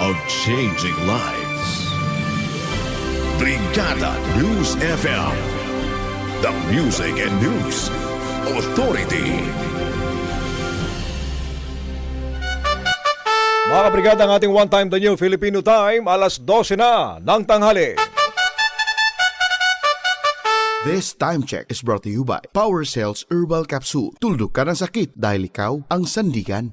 of changing lives. Brigada News FM, the music and news authority. Mga kabrigada ang ating One Time The New Filipino Time, alas 12 na ng tanghali. This time check is brought to you by Power Cells Herbal Capsule. Tuldok ka ng sakit dahil ikaw ang sandigan.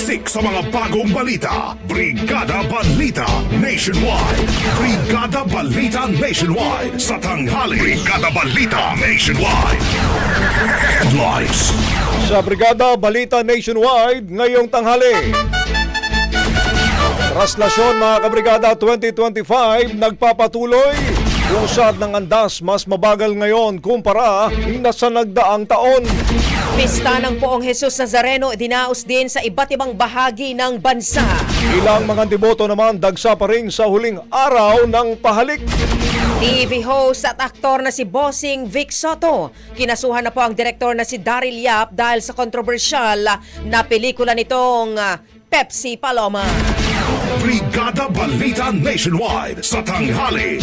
Siksik sa mga bagong balita. Brigada Balita Nationwide. Brigada Balita Nationwide sa tanghali. Brigada Balita Nationwide. Headlines. Sa Brigada Balita Nationwide ngayong tanghali. Traslasyon mga kabrigada 2025 nagpapatuloy. Usad ng andas mas mabagal ngayon kumpara na sa nagdaang taon. Pista ng Poong Jesus Nazareno dinaos din sa iba't ibang bahagi ng bansa. Ilang mga deboto naman dagsa pa rin sa huling araw ng pahalik. TV host at aktor na si Bossing Vic Soto. Kinasuhan na po ang direktor na si Daryl Yap dahil sa kontrobersyal na pelikula nitong ah, Pepsi Paloma. Brigada Balita Nationwide sa tanghali.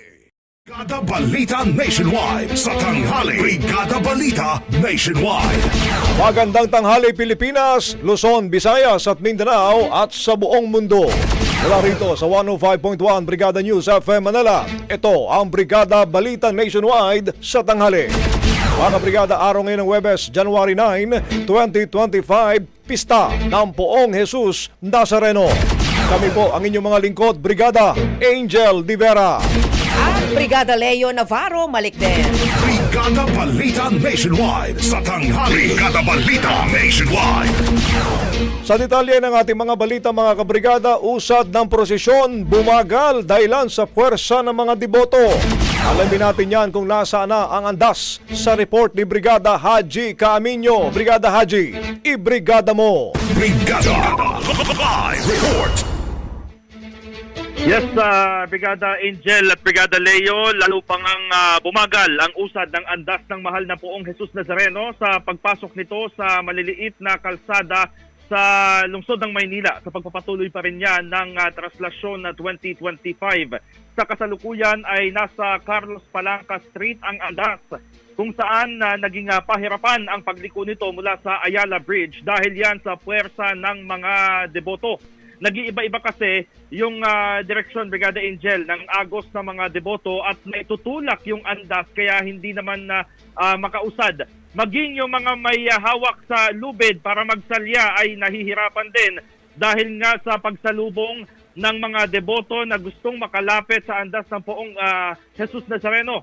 Brigada Balita Nationwide sa tanghali. Brigada Balita Nationwide. Magandang tanghali Pilipinas, Luzon, Visayas at Mindanao at sa buong mundo. Mula rito sa 105.1 Brigada News FM Manila, ito ang Brigada Balita Nationwide sa tanghali. Mga Brigada, araw ngayon ng Webes, January 9, 2025, pista ng Poong Jesus Nazareno. Kami po ang inyong mga lingkod, Brigada Angel Divera. Brigada Leo Navarro Malikden. Brigada Balita Nationwide sa tanghali. Brigada Balita Nationwide. Sa detalye ng ating mga balita mga kabrigada, usad ng prosesyon, bumagal dahilan sa puwersa ng mga deboto. Alamin natin yan kung nasa na ang andas sa report ni Brigada Haji Caaminyo. Brigada Haji, ibrigada mo! Brigada Live Report. Yes, uh, Brigada Angel at Brigada Leo, lalo pang ang ah, bumagal ang usad ng andas ng mahal na poong Jesus Nazareno sa pagpasok nito sa maliliit na kalsada sa lungsod ng Maynila sa pagpapatuloy pa rin yan ng ah, traslasyon na 2025. Sa kasalukuyan ay nasa Carlos Palanca Street ang andas kung saan na naging ah, pahirapan ang pagliko nito mula sa Ayala Bridge dahil yan sa puwersa ng mga deboto nag-iiba-iba kasi yung ah, direksyon Brigada Angel ng agos ng mga deboto at naitutulak yung andas kaya hindi naman na ah, makausad. Maging yung mga may ah, hawak sa lubid para magsalya ay nahihirapan din dahil nga sa pagsalubong ng mga deboto na gustong makalapit sa andas ng poong ah, Jesus Nazareno.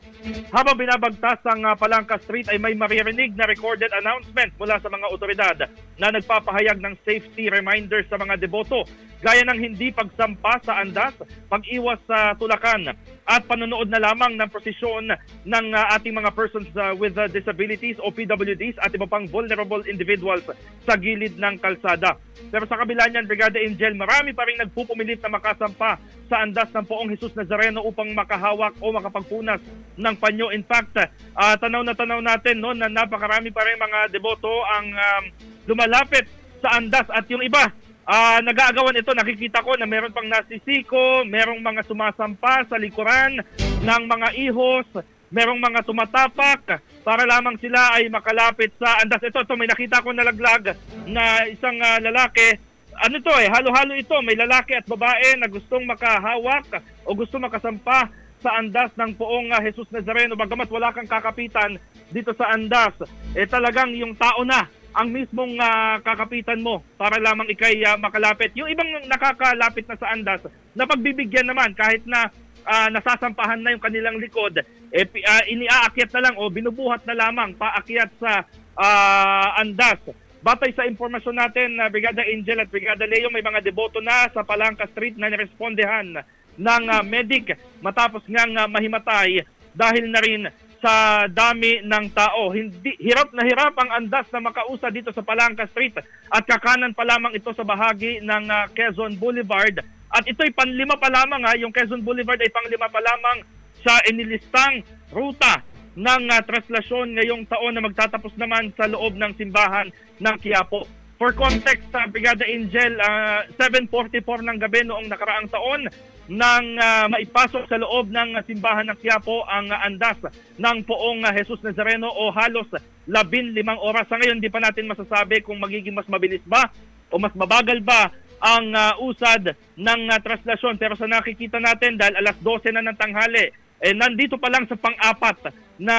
Habang binabagtas ang ah, Palangka Street ay may maririnig na recorded announcement mula sa mga otoridad na nagpapahayag ng safety reminders sa mga deboto gaya ng hindi pagsampa sa andas, pag-iwas sa tulakan at panonood na lamang ng prosesyon ng ah, ating mga persons ah, with ah, disabilities o PWDs at iba pang vulnerable individuals sa gilid ng kalsada. Pero sa kabila niyan, Brigada Angel, marami pa rin nagpupumilit na makasampa sa andas ng poong Jesus Nazareno upang makahawak o makapagpunas ng panyo. In fact, ah, tanaw na tanaw natin no, na napakarami pa rin mga deboto ang um, lumalapit sa andas at yung iba Ah, nag-aagawan ito, nakikita ko na meron pang nasisiko, merong mga sumasampa sa likuran ng mga ihos, merong mga tumatapak para lamang sila ay makalapit sa andas. Ito, ito may nakita ko nalaglag na isang ah, lalaki. Ano to eh, halo-halo ito. May lalaki at babae na gustong makahawak o gusto makasampa sa andas ng poong ah, Jesus Nazareno. Bagamat wala kang kakapitan dito sa andas, eh talagang yung tao na ang mismong ah, kakapitan mo para lamang ikay ah, makalapit. Yung ibang nakakalapit na sa andas, napagbibigyan naman kahit na ah, nasasampahan na yung kanilang likod, eh, ah, iniaakyat na lang o binubuhat na lamang paakyat sa ah, andas. Batay sa impormasyon natin, na Brigada Angel at Brigada Leo, may mga deboto na sa Palangka Street na nirespondehan ng ah, medic matapos ngang ah, mahimatay dahil na rin sa dami ng tao. Hindi hirap na hirap ang andas na makausa dito sa Palangka Street at kakanan pa lamang ito sa bahagi ng ah, Quezon Boulevard. At ito'y panlima pa lamang ha, yung Quezon Boulevard ay panglima pa lamang sa inilistang ruta ng ah, traslasyon ngayong taon na magtatapos naman sa loob ng simbahan ng Quiapo. For context, sa Brigada Angel, ah, 7.44 ng gabi noong nakaraang taon nang ah, maipasok sa loob ng simbahan ng Quiapo ang ah, andas ng poong ah, Jesus Nazareno o halos 15 oras. Sa ngayon, di pa natin masasabi kung magiging mas mabilis ba o mas mabagal ba ang ah, usad ng ah, traslasyon. Pero sa nakikita natin, dahil alas 12 na ng tanghali, eh, nandito pa lang sa pang-apat na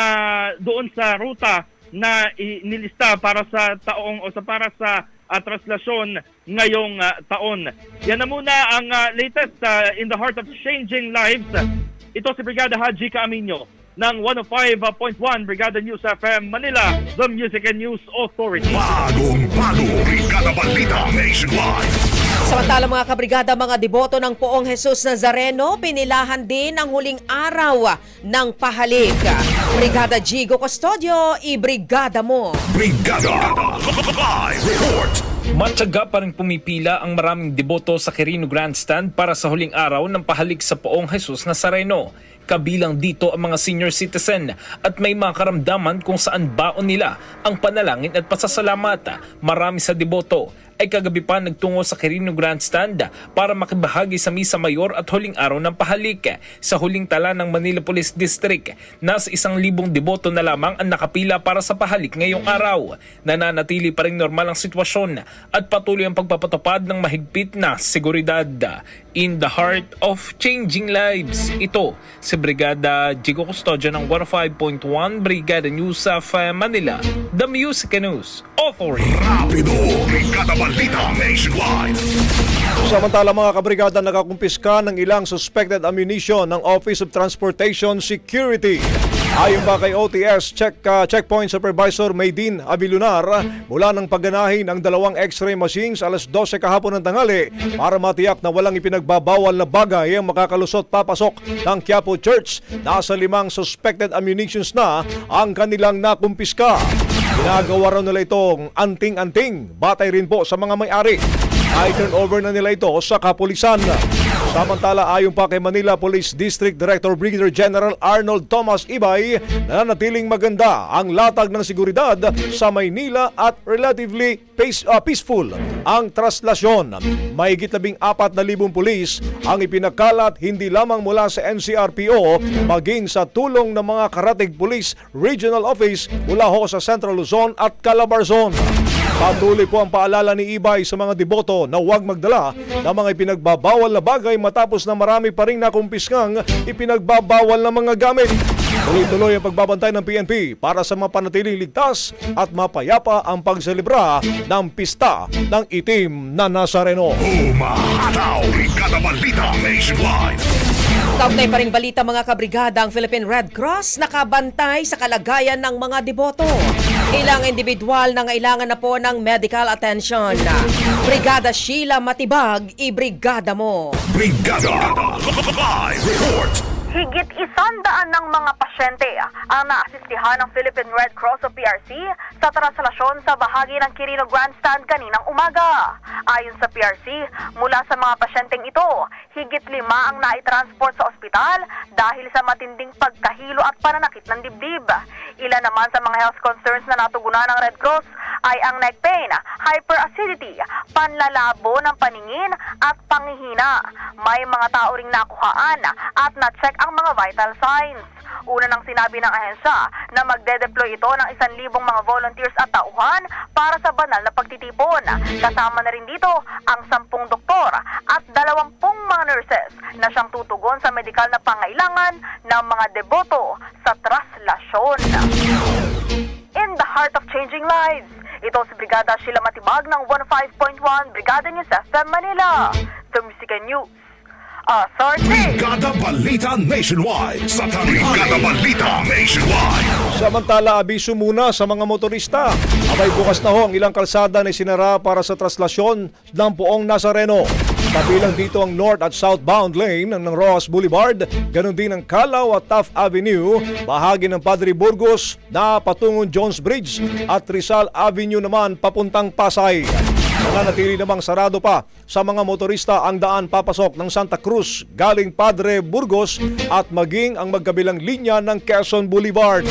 doon sa ruta na inilista para sa taong o sa para sa ah, traslasyon ngayong ah, taon. Yan na muna ang ah, latest ah, in the heart of changing lives. Ito si Brigada Haji Caaminyo ng 105.1 Brigada News FM Manila, the Music and News Authority. Bagong bago, Brigada Balita Nationwide. Samantala mga kabrigada, mga deboto ng poong Jesus Nazareno, pinilahan din ang huling araw ng pahalik. Brigada Gigo Custodio, ibrigada mo. Brigada Live Report. Matyaga pa rin pumipila ang maraming deboto sa Quirino Grandstand para sa huling araw ng pahalik sa poong Jesus Nazareno. Kabilang dito ang mga senior citizen at may mga karamdaman kung saan baon nila ang panalangin at pasasalamat. Marami sa deboto ay kagabi pa nagtungo sa Quirino Grandstand para makibahagi sa Misa Mayor at huling araw ng pahalik. Sa huling tala ng Manila Police District, nasa isang libong deboto na lamang ang nakapila para sa pahalik ngayong araw. Nananatili pa rin normal ang sitwasyon at patuloy ang pagpapatupad ng mahigpit na seguridad. In the heart of changing lives, ito si Brigada Jigo Custodio ng 105.1 Brigada News of Manila, The Music News Authority. Rapido, Brigada Balita Nationwide. Samantala mga kabrigada nakakumpiska ng ilang suspected ammunition ng Office of Transportation Security. Ayon pa kay OTS check, uh, Checkpoint Supervisor Maydin Abilunar, mula ng pagganahin ang dalawang x-ray machines alas 12 kahapon ng tanghali para matiyak na walang ipinagbabawal na bagay ang makakalusot papasok ng Quiapo Church. Nasa limang suspected ammunitions na ang kanilang nakumpiska. Ginagawa raw nila itong anting-anting, batay rin po sa mga may-ari ay turn over na nila ito sa kapulisan. Samantala ayon pa kay Manila Police District Director Brigadier General Arnold Thomas Ibay, nananatiling maganda ang latag ng seguridad sa Maynila at relatively pace, ah, peaceful ang traslasyon. Mahigit labing apat na libong pulis ang ipinakalat hindi lamang mula sa NCRPO maging sa tulong ng mga Karatig Police Regional Office mula ho sa Central Luzon at Calabarzon. Patuloy po ang paalala ni Ibay sa mga deboto na huwag magdala ng mga ipinagbabawal na bagay matapos na marami pa rin nakumpiskang ipinagbabawal na mga gamit. Tuloy-tuloy ang pagbabantay ng PNP para sa mapanatiling ligtas at mapayapa ang pagselebra ng pista ng itim na Nazareno. Umahataw! Brigada Balita Nationwide! Kaugnay pa rin balita mga kabrigada ang Philippine Red Cross nakabantay sa kalagayan ng mga deboto. Ilang individual na ngailangan na po ng medical attention. Brigada Sheila Matibag, i-brigada mo. Brigada! Live report! Higit isandaan ng mga pasyente ang naasistihan ng Philippine Red Cross o PRC sa traslasyon sa bahagi ng Quirino Grandstand kaninang umaga. Ayon sa PRC, mula sa mga pasyenteng ito, higit lima ang naitransport sa ospital dahil sa matinding pagkahilo at pananakit ng dibdib. Ilan naman sa mga health concerns na natugunan ng Red Cross ay ang neck pain, hyperacidity, panlalabo ng paningin at pangihina. May mga tao ring nakuhaan at na-check ang mga vital signs. Una nang sinabi ng ahensya na magde-deploy ito ng isang libong mga volunteers at tauhan para sa banal na pagtitipon. Kasama na rin dito ang sampung doktor at dalawampung mga nurses na siyang tutugon sa medikal na pangailangan ng mga deboto sa traslasyon. In the heart of changing lives, ito si Brigada Sheila Matibag ng 15.1 Brigada News FM Manila. The Music and News. Authority! Brigada Balita Nationwide! Sa Brigada Balita Nationwide! Samantala, abiso muna sa mga motorista. Abay bukas na ho ang ilang kalsada na sinara para sa traslasyon ng poong Nazareno. Kabilang dito ang north at southbound lane ng Rojas Boulevard, ganun din ang Calaw at Taft Avenue, bahagi ng Padre Burgos na patungong Jones Bridge at Rizal Avenue naman papuntang Pasay. Nananatili namang sarado pa sa mga motorista ang daan papasok ng Santa Cruz galing Padre Burgos at maging ang magkabilang linya ng Quezon Boulevard.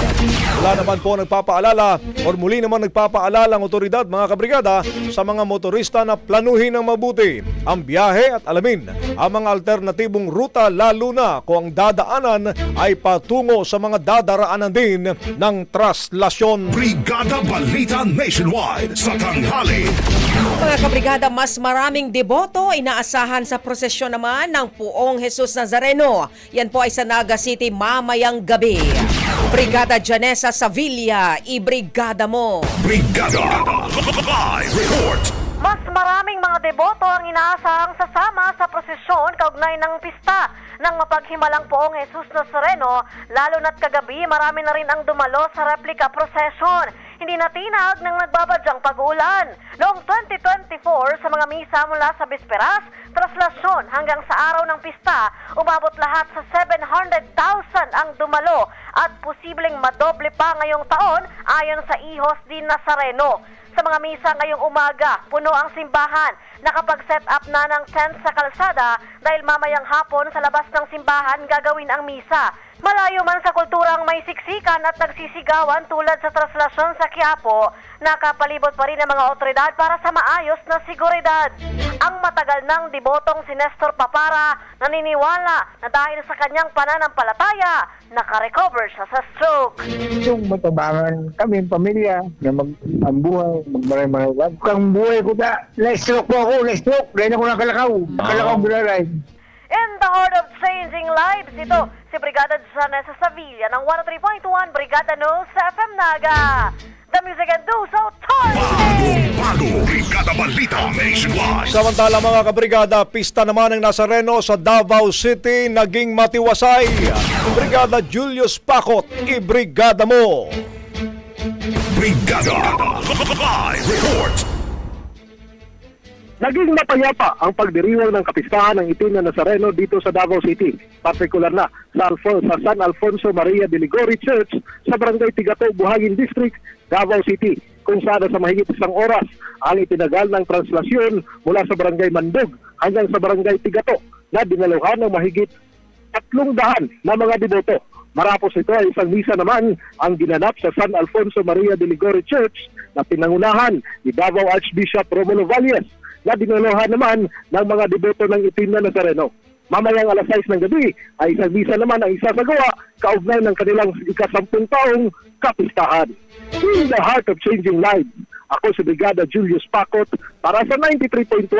Wala naman po nagpapaalala o muli naman nagpapaalala ang otoridad mga kabrigada sa mga motorista na planuhin ng mabuti ang biyahe at alamin ang mga alternatibong ruta lalo na kung ang dadaanan ay patungo sa mga dadaraanan din ng traslasyon. Brigada Balita Nationwide! Sa tanghali! Mga kabrigada, mas maraming deboto inaasahan sa prosesyon naman ng Puong Jesus Nazareno. Yan po ay sa Naga City mamayang gabi. Brigada Janessa Savilla, i-brigada mo. Brigada! Live report! Mas maraming mga deboto ang inaasahang sasama sa prosesyon kaugnay ng pista ng mapaghimalang poong Jesus Nazareno, lalo na't kagabi marami na rin ang dumalo sa replica procession. Hindi natinag ng nagbabadyang pag-uulan. Noong 2024, sa mga misa mula sa bisperas, traslasyon hanggang sa araw ng pista, umabot lahat sa 700,000 ang dumalo at posibleng madoble pa ngayong taon ayon sa Ihos din Nazareno. Sa mga misa ngayong umaga, puno ang simbahan. Nakapag-set up na ng tent sa kalsada dahil mamayang hapon sa labas ng simbahan gagawin ang misa. Malayo man sa kulturang may siksikan at nagsisigawan tulad sa traslasyon sa Quiapo, nakapalibot pa rin ang mga otoridad para sa maayos na seguridad. Ang matagal ng dibotong si Nestor Papara naniniwala na dahil sa kanyang pananampalataya, nakarecover siya sa stroke. yung matabangan kami, pamilya, na mag ang buhay, magmaray-maray. Kang buhay ko na, na-stroke po ako, na-stroke, dahil ako nakalakaw. Nakalakaw bulalay. In the heart of changing lives, ito si Brigada Janessa Sevilla ng 103.1 Brigada News sa FM Naga. The Music and News Authority! Bago! Brigada Balita Nationwide! Samantala mga kabrigada, pista naman ng Nazareno sa Davao City naging matiwasay. Brigada Julius Pakot, i-brigada mo. Brigada! Live report! Naging mapayapa ang pagdiriwang ng kapistahan ng itim na Nazareno dito sa Davao City, partikular na sa, Alfon- sa San Alfonso Maria de Ligori Church sa Barangay Tigato, Buhangin District, Davao City, kung saan sa mahigit isang oras ang itinagal ng translasyon mula sa Barangay Mandog hanggang sa Barangay Tigato na dinaluhan ng mahigit tatlong daan na mga deboto. Marapos ito ay isang misa naman ang ginanap sa San Alfonso Maria de Ligori Church na pinangunahan ni Davao Archbishop Romulo Valles na dinalohan naman ng mga deboto ng itim na Nazareno. Mamayang alas 6 ng gabi ay isang misa naman ang isasagawa kaugnay ng kanilang ikasampung taong kapistahan. In the heart of changing lives, Ako si Brigada Julius Pacot para sa 93.1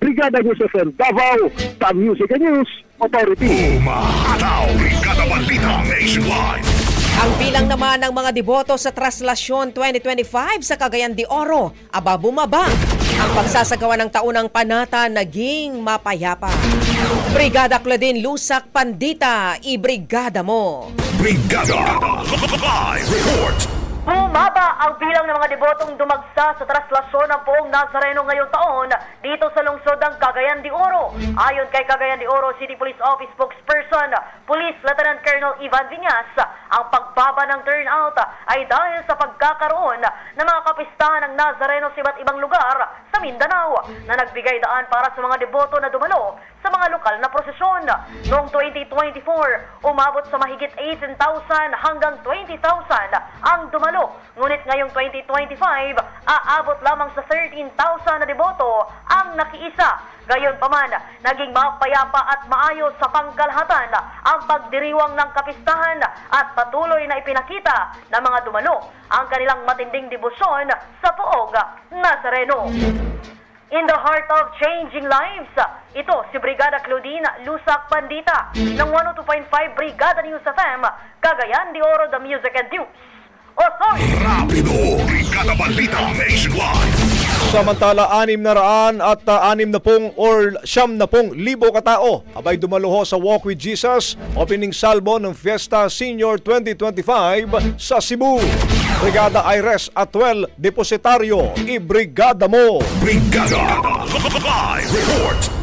Brigada News FM Davao, sa Music News Authority. Umahataw! Brigada Balita Nationwide! Ang bilang naman ng mga deboto sa Traslasyon 2025 sa Cagayan de Oro, aba bumaba. Ang pagsasagawa ng taunang panata naging mapayapa. Brigada Claudine Lusak Pandita, ibrigada mo. Brigada! Live report! Bumaba ang bilang ng mga debotong dumagsa sa traslasyon ng poong Nazareno ngayong taon dito sa lungsod ng Cagayan de Oro. Ayon kay Cagayan de Oro City Police Office spokesperson, Police Lieutenant Colonel Ivan Viñas, ang pagbaba ng turnout ay dahil sa pagkakaroon ng mga kapistahan ng Nazareno sa iba't ibang lugar sa Mindanao na nagbigay daan para sa mga deboto na dumalo sa mga lokal na prosesyon. Noong 2024, umabot sa mahigit 18,000 hanggang 20,000 ang dumalo. Ngunit ngayong 2025, aabot lamang sa 13,000 na deboto ang nakiisa. Gayon pa man, naging mapayapa at maayos sa pangkalahatan ang pagdiriwang ng kapistahan at patuloy na ipinakita ng mga dumalo ang kanilang matinding debosyon sa Poog Nazareno. In the heart of changing lives, ito si Brigada Claudine Lusak Pandita ng 102.5 Brigada News FM, Cagayan de Oro, the Music and News. Rapido! Brigada Balita Nationwide! Samantala, anim na raan at uh, anim na pong or siyam na pong libo katao abay dumaloho sa Walk with Jesus opening salvo ng Fiesta Senior 2025 sa Cebu. Brigada Ires Atwell Depositaryo, ibrigada mo! Brigada! Live report!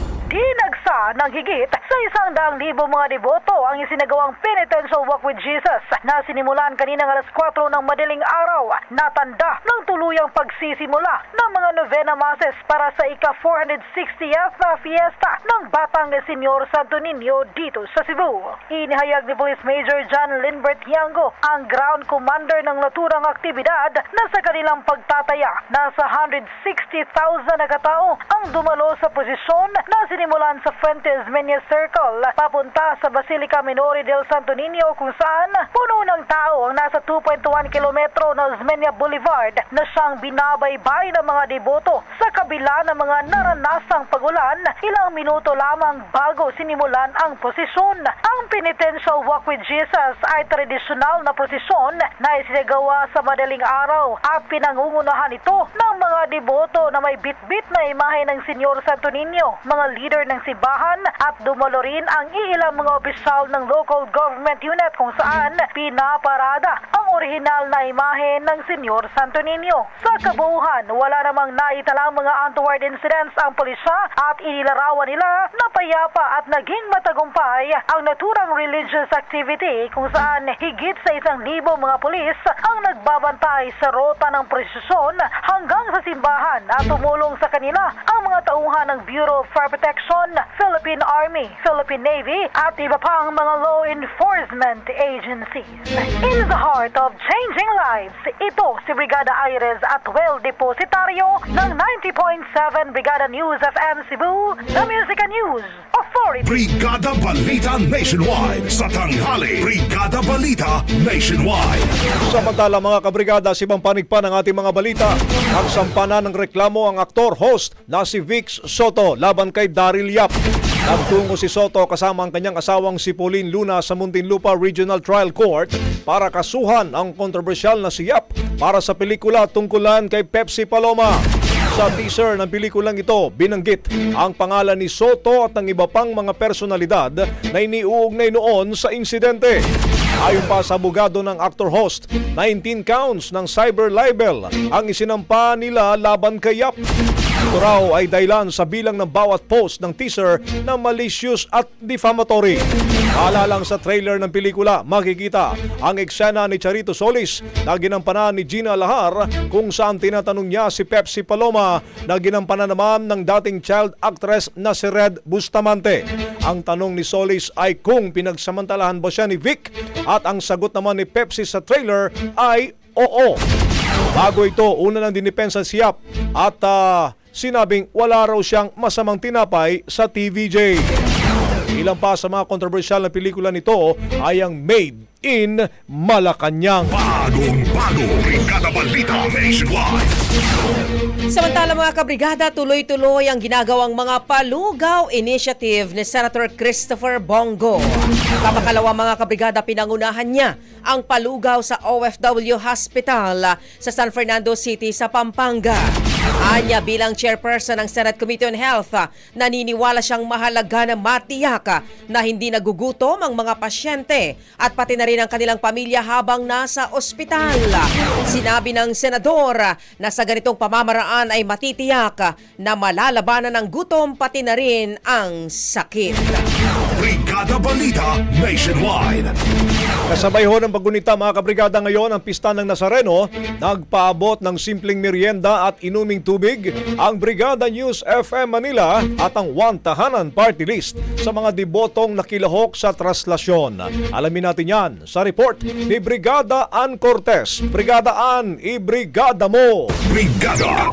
Dinagsa ng higit sa isang daang libo mga deboto ang isinagawang penitential walk with Jesus na sinimulan kaninang alas 4 ng madaling araw. Na tanda ng tuluyang pagsisimula ng mga novena masses para sa ika-460th na fiesta ng Batang Senyor Santo Niño dito sa Cebu. Inihayag ni Police Major John Lindbert Yango ang ground commander ng naturang aktibidad na sa kanilang pagtataya. Nasa 160,000 na katao ang dumalo sa posisyon na sinimulan sa Fuentes Menia Circle papunta sa Basilica Minori del Santo Niño kung saan puno ng tao ang nasa 2.1 kilometro na Osmeña Boulevard na siyang binabaybay ng mga deboto sa kabila ng mga naranasang pagulan ilang minuto lamang bago sinimulan ang posisyon. Ang penitential walk with Jesus ay tradisyonal na prosesyon na isinagawa sa madaling araw at pinangungunahan ito ng mga deboto na may bitbit na imahe ng Senyor Santo Niño, mga leader ng simbahan at dumalo rin ang iilang mga opisyal ng local government unit kung saan pinaparada ang orihinal na imahe ng Senyor Santo Niño. Sa kabuuhan, wala namang naitalang mga untoward incidents ang pulisya at inilarawan nila na payapa at naging matagumpay ang naturang religious activity kung saan higit sa isang libo mga pulis ang nagbabantay sa rota ng prosesyon hanggang sa simbahan at tumulong sa kanila ang mga tauhan ng Bureau of Fire Protection, Philippine Army, Philippine Navy at iba pang mga law enforcement agencies. In the heart of changing lives, ito si Brigada Aires at Well Depositario ng 90.7 Brigada News FM Cebu, the Music News Authority. Brigada Balita Nationwide! Sa tanghali, Brigada Balita Nationwide! Samantala mga kabrigada, si panig pa ng ating mga balita. Ang sampana ng reklamo ang aktor-host na si Vix Soto laban kay Daryl Yap. Nagtungo si Soto kasama ang kanyang asawang si Pauline Luna sa Muntinlupa Regional Trial Court para kasuhan ang kontrobersyal na si Yap para sa pelikula tungkulan kay Pepsi Paloma. Sa teaser ng pelikulang ito, binanggit ang pangalan ni Soto at ng iba pang mga personalidad na iniuugnay noon sa insidente. Ayon pa sa abogado ng actor-host, 19 counts ng cyber libel ang isinampa nila laban kay Yap. Ito raw ay dahilan sa bilang ng bawat post ng teaser na malicious at defamatory. Alalang sa trailer ng pelikula, makikita ang eksena ni Charito Solis na ginampanan ni Gina Lahar kung saan tinatanong niya si Pepsi Paloma na ginampanan naman ng dating child actress na si Red Bustamante. Ang tanong ni Solis ay kung pinagsamantalahan ba siya ni Vic at ang sagot naman ni Pepsi sa trailer ay oo. Bago ito, una nang dinipensa si Yap at ah, sinabing wala raw siyang masamang tinapay sa TVJ. Ilang pa sa mga kontrobersyal na pelikula nito ay ang Made in Malacanang. Bagong bago Brigada Balita Nationwide. Samantala mga kabrigada, tuloy-tuloy ang ginagawang mga palugaw initiative ni Senator Christopher Bongo. Kamakalawa mga kabrigada, pinangunahan niya ang palugaw sa OFW Hospital sa San Fernando City sa Pampanga. Anya bilang chairperson ng Senate Committee on Health, naniniwala siyang mahalaga na matiyak na hindi nagugutom ang mga pasyente at pati na rin ang kanilang pamilya habang nasa ospital. Sinabi ng senador na sa ganitong pamamaraan ay matitiyak na malalabanan ng gutom pati na rin ang sakit. Brigada Balita Nationwide. Kasabay ho ng pagunita mga kabrigada ngayon ang pista ng Nazareno, nagpaabot ng simpleng merienda at inuming tubig ang Brigada News FM Manila at ang One Tahanan Party List sa mga debotong nakilahok sa traslasyon. Alamin natin yan sa report ni Brigada Ann Cortez. Brigada Ann, ibrigada mo! Brigada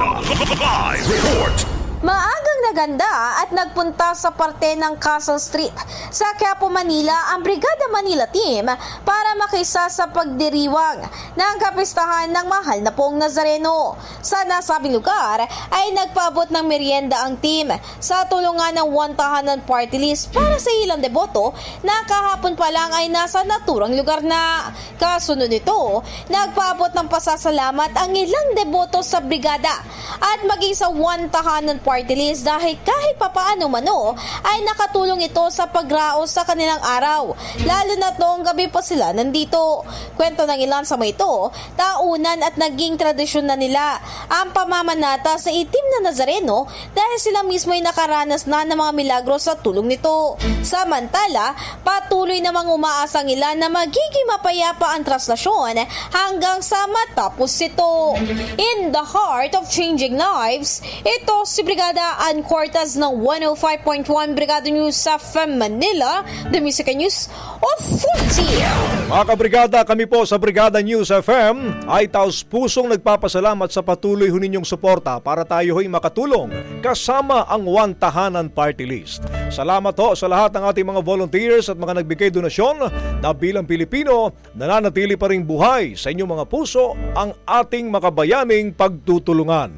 Live Report. Maagang naganda at nagpunta sa parte ng Castle Street sa Quiapo, Manila ang Brigada Manila Team para makisa sa pagdiriwang ng kapistahan ng mahal na pong Nazareno. Sa nasabing lugar ay nagpaabot ng merienda ang team sa tulungan ng One Tahanan Party List para sa ilang deboto na kahapon pa lang ay nasa naturang lugar na. Kasunod nito, nagpaabot ng pasasalamat ang ilang deboto sa brigada at maging sa One Tahanan Party List dahil kahit papaano mano ay nakatulong ito sa pagraos sa kanilang araw lalo na noong gabi pa sila nandito. Kwento ng ilan sa mga ito, taunan at naging tradisyon na nila ang pamamanata sa itim na Nazareno dahil sila mismo ay nakaranas na ng mga milagro sa tulong nito. Samantala, patuloy namang umaasang ilan na magiging mapayapa ang traslasyon hanggang sa matapos ito. In the heart of changing lives, ito si Brigada Ann Cortez ng 105.1 Brigada News sa FM Manila, The Music News Authority. Mga kabrigada, kami po sa Brigada News FM ay taos pusong nagpapasalamat sa patuloy ho ninyong suporta para tayo ho'y makatulong kasama ang One Tahanan Party List. Salamat ho sa lahat ng ating mga volunteers at mga nagbigay donasyon na bilang Pilipino nananatili pa rin buhay sa inyong mga puso ang ating makabayaning pagtutulungan.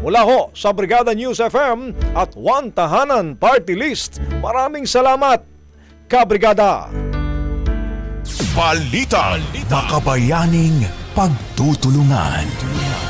Mula ho sa Brigada News FM at One Tahanan Party List, maraming salamat, kabrigada! Balita. Makabayaning pagtutulungan.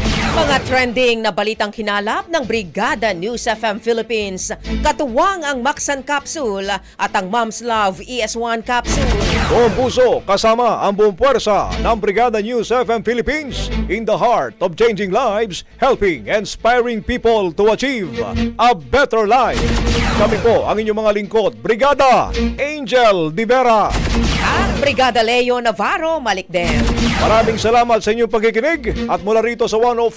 Mga trending na balitang hinalap ng Brigada News FM Philippines. Katuwang ang Maxan Capsule at ang Mom's Love ES1 Capsule. Buong puso kasama ang buong puwersa ng Brigada News FM Philippines in the heart of changing lives, helping, inspiring people to achieve a better life. Kami po ang inyong mga lingkod, Brigada Angel Divera. At Brigada Leo Navarro Malikden. Maraming salamat sa inyong pagkikinig at mula rito sa